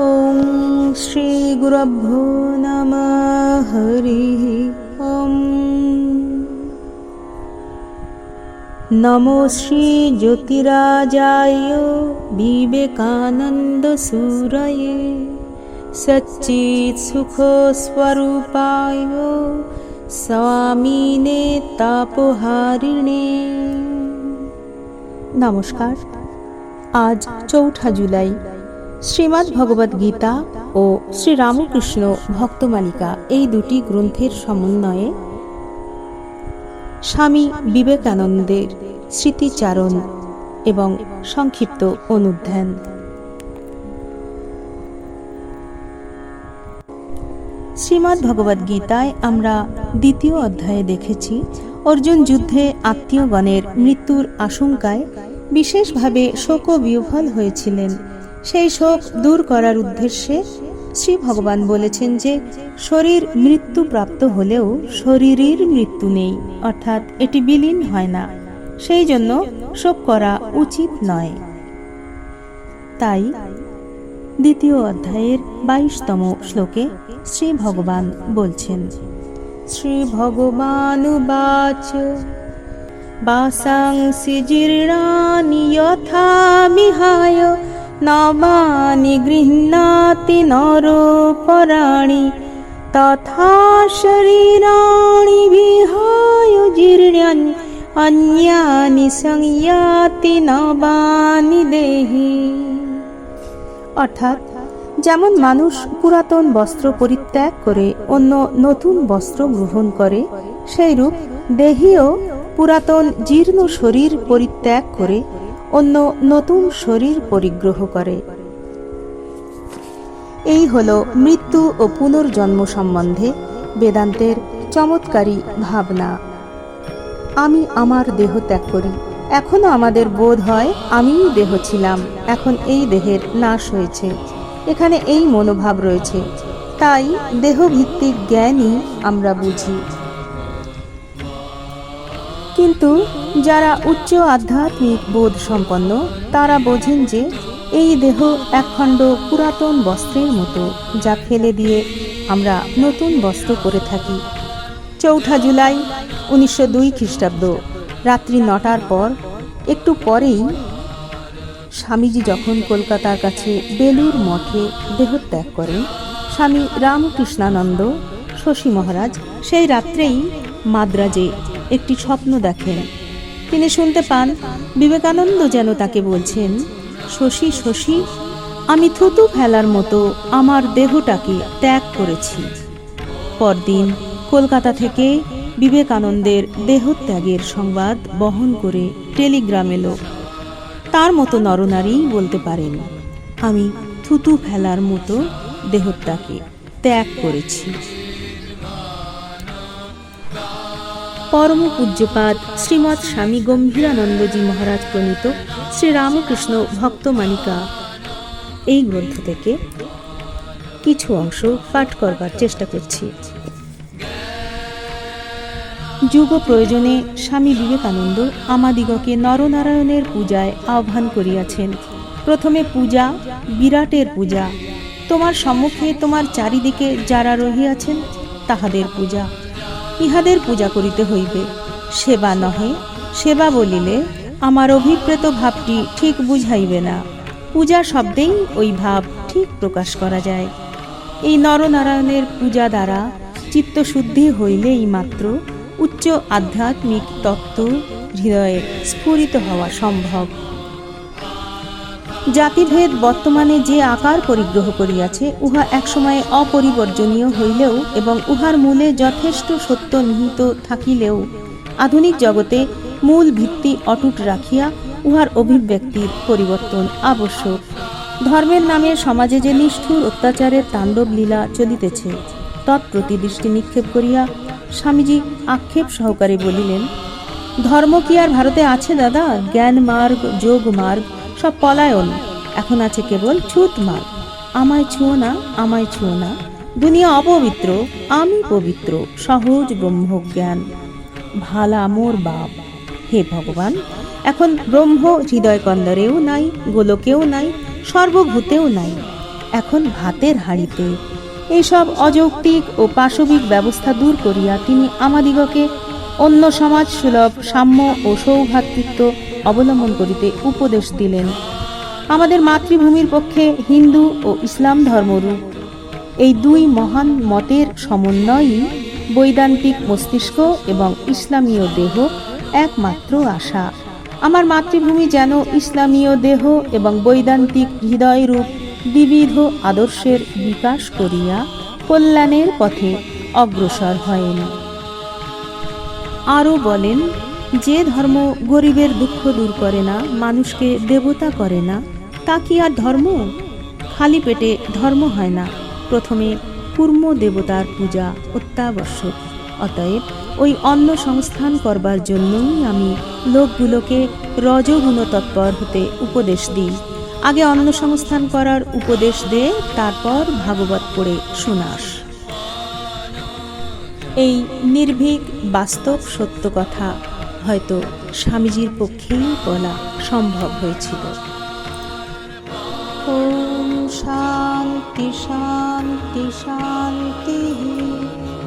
ॐ श्रीगुरभ्यो नमः हरिः ॐ नमो श्रीज्योतिराजाय विवेकानन्दसूरये सच्चित्सुखस्वरूपाय স্বামীনে তাপহারিণে নমস্কার আজ চৌঠা জুলাই শ্রীমদ্ ভগবদ গীতা ও শ্রী রামকৃষ্ণ ভক্তমালিকা এই দুটি গ্রন্থের সমন্বয়ে স্বামী বিবেকানন্দের স্মৃতিচারণ এবং সংক্ষিপ্ত অনুধ্যান। শ্রীমদ্ ভগবদ গীতায় আমরা দ্বিতীয় অধ্যায়ে দেখেছি, অর্জুন যুদ্ধে আত্মীয়গণের মৃত্যুর আশঙ্কায় বিশেষভাবে শোক বিহ্বল হয়েছিলেন সেই শোক দূর করার উদ্দেশ্যে শ্রী ভগবান বলেছেন যে, শরীর মৃত্যুপ্রাপ্ত হলেও শরীরের মৃত্যু নেই, অর্থাৎ এটি বিলীন হয় না। সেই জন্য শোক করা উচিত নয়। তাই দ্বিতীয় অধ্যায়ের বাইশতম শ্লোকে শ্রী ভগবান বলছেন, শ্রী ভগবানুবাচ বাসাংসি জীর্ণানি যথা বিহায় নবানি গৃহ্ণাতি নরপরাণি তথা শরীরাণি বিহায় জীর্ণানি, অন্যানি সংয়াতি নবানি দেহি। অর্থাৎ যেমন মানুষ পুরাতন বস্ত্র পরিত্যাগ করে, অন্য নতুন বস্ত্র গ্রহণ করে, সেইরূপ দেহীও পুরাতন জীর্ণ শরীর পরিত্যাগ করে অন্য নতুন শরীর পরিগ্রহ করে। এই হল মৃত্যু ও পুনর্জন্ম সম্বন্ধে বেদান্তের চমৎকারী ভাবনা। আমি আমার দেহ ত্যাগ করি। এখনও আমাদের বোধ হয় আমিই দেহ ছিলাম। এখন এই দেহের নাশ হয়েছে। এখানে এই মনোভাব রয়েছে। তাই দেহভিত্তিক জ্ঞানই আমরা বুঝি। কিন্তু যারা উচ্চ আধ্যাত্মিক বোধ সম্পন্ন, তারা বোঝেন যে এই দেহ একখণ্ড পুরাতন বস্ত্রের মতো, যা ফেলে দিয়ে আমরা নতুন বস্ত্র করে থাকি। চৌঠা জুলাই, উনিশশো দুই খ্রিস্টাব্দ, রাত্রি নটার পর, একটু পরেই স্বামীজি যখন কলকাতার কাছে বেলুর মঠে দেহত্যাগ করেন, স্বামী রামকৃষ্ণানন্দ, শশী মহারাজ, সেই রাত্রেই মাদ্রাজে একটি স্বপ্ন দেখেন। তিনি শুনতে পান, বিবেকানন্দ যেন তাকে বলছেন, শশী শশী, আমি থুতু ফেলার মতো আমার দেহটাকে ত্যাগ করেছি। পরদিন কলকাতা থেকে বিবেকানন্দের দেহত্যাগের সংবাদ বহন করে টেলিগ্রাম এলো। তার মতো নরনারী বলতে পারেন, আমি থুতু ফেলার মতো দেহত্যাগে ত্যাগ করেছি। পরম পূজ্যপাদ শ্রীমৎ স্বামী গম্ভীরানন্দজি মহারাজ প্রণীত শ্রী রামকৃষ্ণ ভক্তমালিকা এই গ্রন্থ থেকে কিছু অংশ পাঠ করবার চেষ্টা করছি। যুগ প্রয়োজনে স্বামী বিবেকানন্দ আমাদিগকে নরনারায়ণের পূজায় আহ্বান করিয়াছেন। প্রথমে পূজা, বিরাটের পূজা। তোমার সম্মুখে তোমার চারিদিকে যারা রহিয়াছেন, তাহাদের পূজা। ইহাদের পূজা করিতে হইবে। সেবা নহে, সেবা বলিলে আমার অভিপ্রেত ভাবটি ঠিক বুঝাইবে না। পূজা শব্দেই ওই ভাব ঠিক প্রকাশ করা যায়। এই নরনারায়ণের পূজা দ্বারা চিত্তশুদ্ধি হইলেই মাত্র উচ্চ আধ্যাত্মিক তত্ত্ব হৃদয়ে স্ফুরিত হওয়া সম্ভব। জাতিভেদ বর্তমানে যে আকার পরিগ্রহ করিয়াছে, উহা একসময়ে অপরিবর্জনীয় হইলেও এবং উহার মূলে যথেষ্ট সত্য নিহিত থাকিলেও আধুনিক জগতে মূল ভিত্তি অটুট রাখিয়া উহার অভিব্যক্তির পরিবর্তন আবশ্যক। ধর্মের নামে সমাজে যে নিষ্ঠুর অত্যাচারের তাণ্ডব লীলা চলিতেছে, তৎপ্রতি দৃষ্টি নিক্ষেপ করিয়া স্বামীজি আক্ষেপ সহকারে বলিলেন, ধর্ম কি আর ভারতে আছে দাদা? জ্ঞান মার্গ, যোগ মার্গ সব পলায়ন। এখন আছে কেবল ছুত মার্গ আমায় ছুঁয়ো না, আমায় ছুঁয়ো না। দুনিয়া অপবিত্র, আমি পবিত্র, সহজ ব্রহ্মজ্ঞান। ভালা মোর বাপ। হে ভগবান, এখন ব্রহ্ম হৃদয় কন্দরেও নাই, গোলকেও নাই, সর্বভূতেও নাই। এখন ভাতের হাঁড়িতে। এইসব অযৌক্তিক ও পাশবিক ব্যবস্থা দূর করিয়া তিনি আমাদিগকে অন্য সমাজ সুলভ, সাম্য ও সৌভ্রাতৃত্ব অবলম্বন করিতে উপদেশ দিলেন। আমাদের মাতৃভূমির পক্ষে হিন্দু ও ইসলাম ধর্মরূপ। এই দুই মহান মতের সমন্বয়ই বৈদান্তিক মস্তিষ্ক এবং ইসলামীয় দেহ একমাত্র আশা। আমার মাতৃভূমি যেন ইসলামীয় দেহ এবং বৈদান্তিক হৃদয়রূপ বিবিধ আদর্শের বিকাশ করিয়া কল্যাণের পথে অগ্রসর হয়েন। আরও বলেন, যে ধর্ম গরিবের দুঃখ দূর করে না, মানুষকে দেবতা করে না, তা কি আর ধর্ম? খালি পেটে ধর্ম হয় না। প্রথমে কুর্ম দেবতার পূজা অত্যাবশ্যক। অতএব ওই অন্ন সংস্থান করবার জন্যই আমি লোকগুলোকে রজগুণ তৎপর হতে উপদেশ দিই। আগে অন্ন সংস্থান করার উপদেশ দে, তারপর ভাগবত পড়ে শোনাস। এই নির্ভীক বাস্তব সত্য কথা হয়তো স্বামীজির পক্ষেই বলা সম্ভব হয়েছিল। ওম শান্তি শান্তি শান্তি,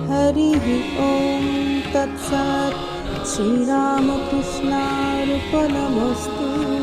হরি ওম তৎসৎ। শ্রীরামকৃষ্ণার্পণমস্তু।